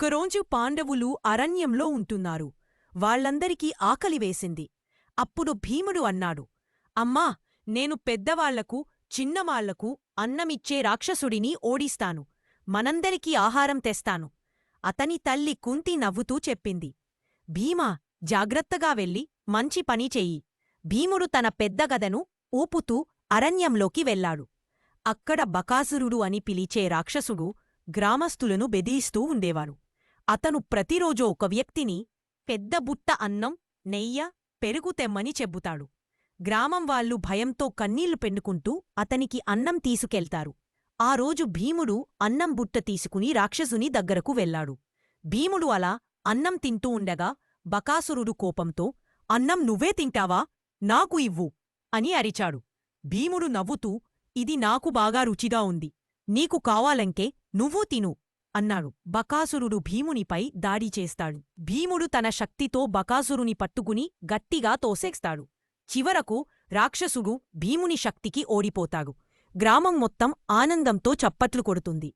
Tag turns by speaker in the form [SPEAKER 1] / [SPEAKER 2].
[SPEAKER 1] ఒకరోజు పాండవులు అరణ్యంలో ఉంటున్నారు. వాళ్ళందరికీ ఆకలి వేసింది. అప్పుడు భీముడు అన్నాడు అమ్మా నేను పెద్దవాళ్ళకు చిన్నవాళ్ళకు అన్నమిచ్చే రాక్షసుడిని ఓడిస్తాను. మనందరికీ ఆహారం తెస్తాను. అతని తల్లి కుంతి నవ్వుతూ చెప్పింది భీమా జాగ్రత్తగా వెళ్ళి మంచి పని చెయ్యి. భీముడు తన పెద్ద గదను ఊపుతూ అరణ్యంలోకి వెళ్ళాడు. అక్కడ బకాసురుడు అని పిలిచే రాక్షసుడు గ్రామస్తులను బెదిరిస్తూ ఉండేవాడు. అతను ప్రతిరోజూ ఒక వ్యక్తిని పెద్ద బుట్ట అన్నం నెయ్య పెరుగు తెమ్మని చెబుతాడు. గ్రామం వాళ్ళు భయంతో కన్నీళ్ళు పెండుకుంటూ అతనికి అన్నం తీసుకెళ్తారు. ఆ రోజు భీముడు అన్నం బుట్ట తీసుకుని రాక్షసుని దగ్గరకు వెళ్ళాడు. భీముడు అలా అన్నం తింటూ ఉండగా బకాసురుడు కోపంతో అన్నం నువ్వే తింటావా? నాకు ఇవ్వు అని అరిచాడు. భీముడు నవ్వుతూ ఇది నాకు బాగా రుచిగా ఉంది. నీకు కావాలంకే నువ్వూ తిను. అన్నాడు. బకాసురుడు భీమునిపై దాడి చేస్తాడు. భీముడు తన శక్తితో బకాసురుని పట్టుకుని గట్టిగా తోసేస్తాడు. చివరకు రాక్షసుడు భీముని శక్తికి ఓడిపోతాడు. గ్రామం మొత్తం ఆనందంతో చప్పట్లు కొడుతుంది.